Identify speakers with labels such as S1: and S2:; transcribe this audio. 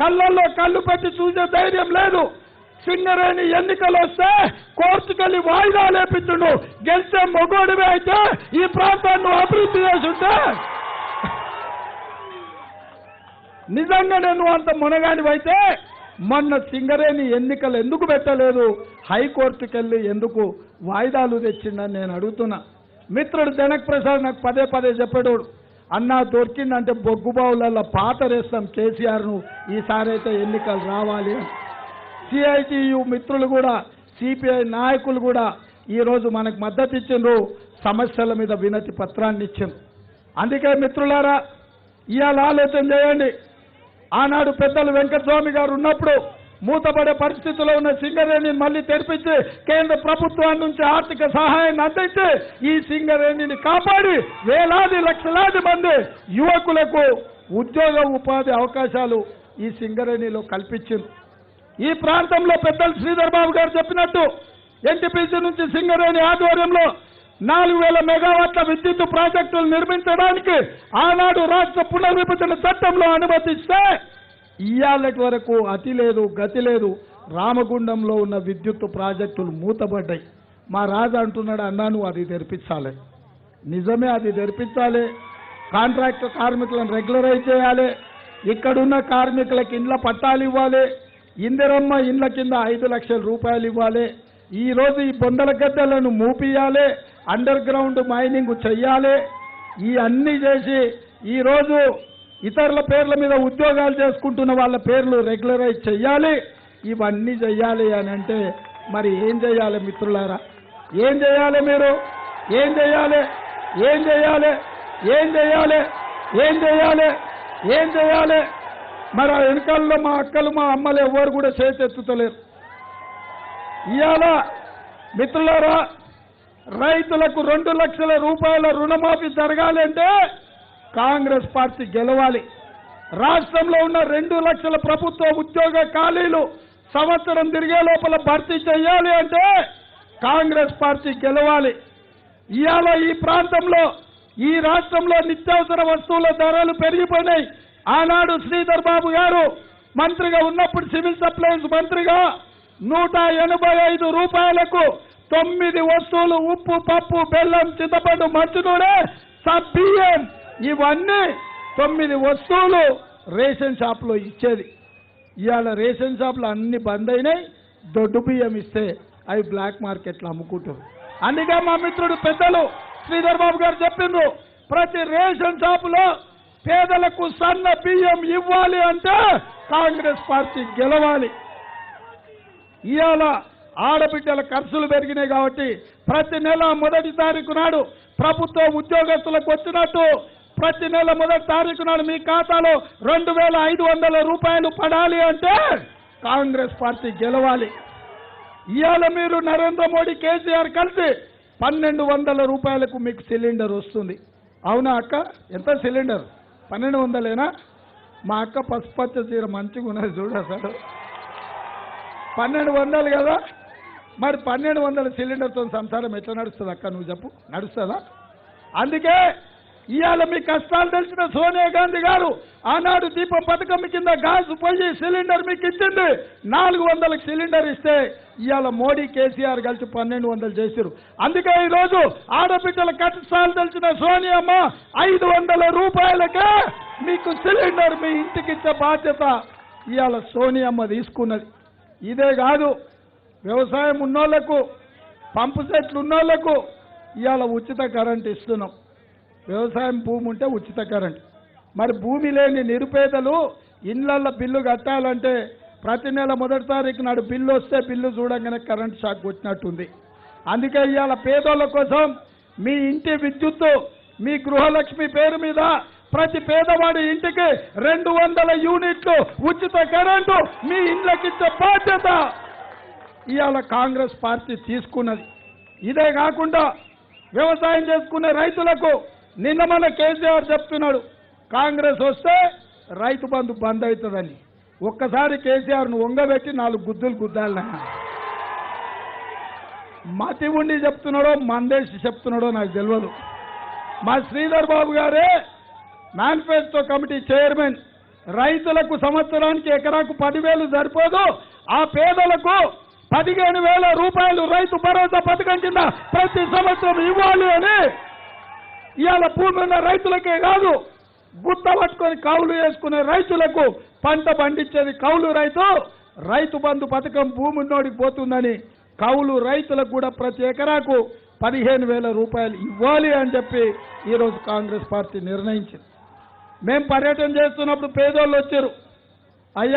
S1: కళ్ళల్లో కళ్ళు పెట్టి చూసే ధైర్యం లేదు. సింగరేణి ఎన్నికలు వస్తే కోర్టుకెళ్ళి వాయిదా లేపించుండు గెలిచే మొగోడివే అయితే ఈ ప్రాంతాన్ని అభివృద్ధి చేసుంటే. నిజంగా నేను అంత మునగానివైతే మొన్న సింగరేణి ఎన్నికలు ఎందుకు పెట్టలేదు? హైకోర్టుకెళ్ళి ఎందుకు వాయిదాలు తెచ్చిండని నేను అడుగుతున్నా. మిత్రుడు జనక్ ప్రసాద్ నాకు పదే పదే చెప్పాడు అన్నా దొరికిందంటే బొగ్గుబావులలో పాతరేస్తాం కేసీఆర్ను ఈసారి అయితే ఎన్నికలు రావాలి సిఐటియు మిత్రులు కూడా సిపిఐ నాయకులు కూడా ఈరోజు మనకు మద్దతు ఇచ్చిండ్రు సమస్యల మీద వినతి పత్రాన్ని ఇచ్చిండ్రు. అందుకే మిత్రులారా ఇవాళ ఆలోచన చేయండి. ఆనాడు పెద్దలు వెంకటస్వామి గారు ఉన్నప్పుడు మూతపడే పరిస్థితిలో ఉన్న సింగరేణిని మళ్ళీ తెరిపించి కేంద్ర ప్రభుత్వం నుంచి ఆర్థిక సహాయాన్ని అందించి ఈ సింగరేణిని కాపాడి వేలాది లక్షలాది మంది యువకులకు ఉద్యోగ ఉపాధి అవకాశాలు ఈ సింగరేణిలో కల్పించింది. ఈ ప్రాంతంలో పెద్దలు శ్రీధర్ బాబు గారు చెప్పినట్టు ఎన్టీపీసీ నుంచి సింగరేణి ఆధ్వర్యంలో నాలుగు వేల మెగావాట్ల విద్యుత్ ప్రాజెక్టులు నిర్మించడానికి ఆనాడు రాష్ట్ర పునర్విభజన చట్టంలో అనుమతిస్తే ఇయ్యాలటి వరకు అతి లేదు గతి లేదు. రామగుండంలో ఉన్న విద్యుత్ ప్రాజెక్టులు మూతబడ్డాయి మా రాజు అంటున్నాడు అన్నాను అది తెరిపించాలి. నిజమే అది తెరిపించాలి. కాంట్రాక్ట్ కార్మికులను రెగ్యులరైజ్ చేయాలి. ఇక్కడున్న కార్మికులకు ఇండ్ల పట్టాలు ఇవ్వాలి. ఇందిరమ్మ ఇండ్ల కింద ఐదు లక్షల రూపాయలు ఇవ్వాలి. ఈరోజు ఈ బొందల గద్దెలను మూపియాలి అండర్ గ్రౌండ్ మైనింగ్ చెయ్యాలి. ఈ అన్ని చేసి ఈరోజు ఇతరుల పేర్ల మీద ఉద్యోగాలు చేసుకుంటున్న వాళ్ళ పేర్లు రెగ్యులరైజ్ చెయ్యాలి. ఇవన్నీ చెయ్యాలి అని అంటే మరి ఏం చేయాలి మిత్రులారా? ఏం చేయాలి మీరు? ఏం చేయాలి ఏం చేయాలి ఏం చేయాలి ఏం చేయాలి ఏం చేయాలి మరి ఆ వెనకాలలో మా అక్కలు మా అమ్మలు ఎవరు కూడా చేతెత్తుతలేరు. ఇవాళ మిత్రులారా రైతులకు రెండు లక్షల రూపాయల రుణమాఫీ జరగాలంటే కాంగ్రెస్ పార్టీ గెలవాలి. రాష్ట్రంలో ఉన్న రెండు లక్షల ప్రభుత్వ ఉద్యోగ ఖాళీలు సంవత్సరం తిరిగే లోపల భర్తీ చేయాలి అంటే కాంగ్రెస్ పార్టీ గెలవాలి. ఇవాళ ఈ ప్రాంతంలో ఈ రాష్ట్రంలో నిత్యావసర వస్తువుల ధరలు పెరిగిపోయినాయి. ఆనాడు శ్రీధర్ బాబు గారు మంత్రిగా ఉన్నప్పుడు సివిల్ సప్లైస్ మంత్రిగా నూట ఎనభై ఐదు రూపాయలకు తొమ్మిది వస్తువులు ఉప్పు పప్పు బెల్లం చింతపండు మంచు నూనె సబ్ బియ్యం ఇవన్నీ తొమ్మిది వస్తువులు రేషన్ షాప్లో ఇచ్చేది. ఇవాళ రేషన్ షాప్లు అన్ని బంద్ అయినాయి. దొడ్డు బియ్యం ఇస్తే అవి బ్లాక్ మార్కెట్లో అమ్ముకుంటారు. అందుకే మా మిత్రుడు పెద్దలు శ్రీధర్ బాబు గారు చెప్పిండ్రు ప్రతి రేషన్ షాపులో పేదలకు సన్న బియ్యం ఇవ్వాలి అంటే కాంగ్రెస్ పార్టీ గెలవాలి. ఇవాళ ఆడబిడ్డల ఖర్చులు పెరిగినాయి కాబట్టి ప్రతి నెల మొదటి తారీఖు నాడు ప్రభుత్వ ఉద్యోగస్తులకు వచ్చినట్టు ప్రతి నెల మొదటి తారీఖు నాడు మీ ఖాతాలో రెండు వేల ఐదు వందల రూపాయలు పడాలి అంటే కాంగ్రెస్ పార్టీ గెలవాలి. ఇవాళ మీరు నరేంద్ర మోడీ కేసీఆర్ కలిసి పన్నెండు వందల రూపాయలకు మీకు సిలిండర్ వస్తుంది. అవునా అక్క? ఎంత సిలిండర్? పన్నెండు వందలేనా? మా అక్క పసుపచ్చ చీర మంచిగా ఉన్నది చూడసాడు పన్నెండు వందలు కదా? మరి పన్నెండు వందల సిలిండర్తో సంసారం ఎట్లా నడుస్తుంది అక్క? నువ్వు చెప్పు. నడుస్తుందా? అందుకే ఇవాళ మీ కష్టాలు తెలిసిన సోనియా గాంధీ గారు ఆనాడు దీపం పథకం కింద గ్యాస్ పోయి సిలిండర్ మీకు ఇచ్చింది. నాలుగు వందలకు సిలిండర్ ఇస్తే ఇవాళ మోడీ కేసీఆర్ కలిసి పన్నెండు వందలు చేశారు అందుకే ఈరోజు ఆడబిడ్డల కష్టాలు తెలిసిన సోనియమ్మ ఐదు వందల రూపాయలకే మీకు సిలిండర్ మీ ఇంటికి ఇచ్చే బాధ్యత ఇవాళ సోనియమ్మ తీసుకున్నది. ఇదే కాదు వ్యవసాయం ఉన్నోళ్ళకు పంపు సెట్లు ఉన్నోళ్ళకు ఇవాళ ఉచిత కరెంట్ ఇస్తున్నాం. వ్యవసాయం భూమి ఉంటే ఉచిత కరెంట్ మరి భూమి లేని నిరుపేదలు ఇళ్ళల్లో బిల్లు కట్టాలంటే ప్రతి నెల మొదటి తారీఖు నాడు బిల్లు వస్తే బిల్లు చూడంగానే కరెంట్ షాక్ వచ్చినట్టుంది అందుకే ఇవాళ పేదోళ్ళ కోసం మీ ఇంటి విద్యుత్తు మీ గృహలక్ష్మి పేరు మీద ప్రతి పేదవాడి ఇంటికి రెండు వందల యూనిట్లు ఉచిత కరెంటు మీ ఇండ్లకిచ్చే బాధ్యత. ఇవాళ కాంగ్రెస్ పార్టీ తీసుకున్నది. ఇదే కాకుండా వ్యవసాయం చేసుకునే రైతులకు నిన్న మన కేసీఆర్ చెప్తున్నాడు కాంగ్రెస్ వస్తే రైతు బంధు బంద్ అవుతుందని. ఒక్కసారి కేసీఆర్ను వంగబెట్టి నాలుగు గుద్దులు గుద్దాలన్నా మతి ఉండి చెప్తున్నాడో మందేసి చెప్తున్నాడో నాకు తెలియదు మా శ్రీధర్ బాబు గారే మేనిఫెస్టో కమిటీ చైర్మన్ రైతులకు సంవత్సరానికి ఎకరాకు పదివేలు సరిపోదు ఆ పేదలకు పదిహేను వేల రూపాయలు రైతు భరోసా పథకం కింద ప్రతి సంవత్సరం ఇవ్వాలి అని ఇవాళ భూమి ఉన్న రైతులకే కాదు గుత్త పట్టుకొని కౌలు వేసుకునే రైతులకు పంట పండించేది కౌలు రైతు. రైతు బంధు పథకం భూమి ఉన్నోడికి పోతుందని కౌలు రైతులకు కూడా ప్రతి ఎకరాకు పదిహేను వేల రూపాయలు ఇవ్వాలి అని చెప్పి ఈరోజు కాంగ్రెస్ పార్టీ నిర్ణయించింది. మేము పర్యటన చేస్తున్నప్పుడు పేదోళ్ళు వచ్చారు. అయ్యా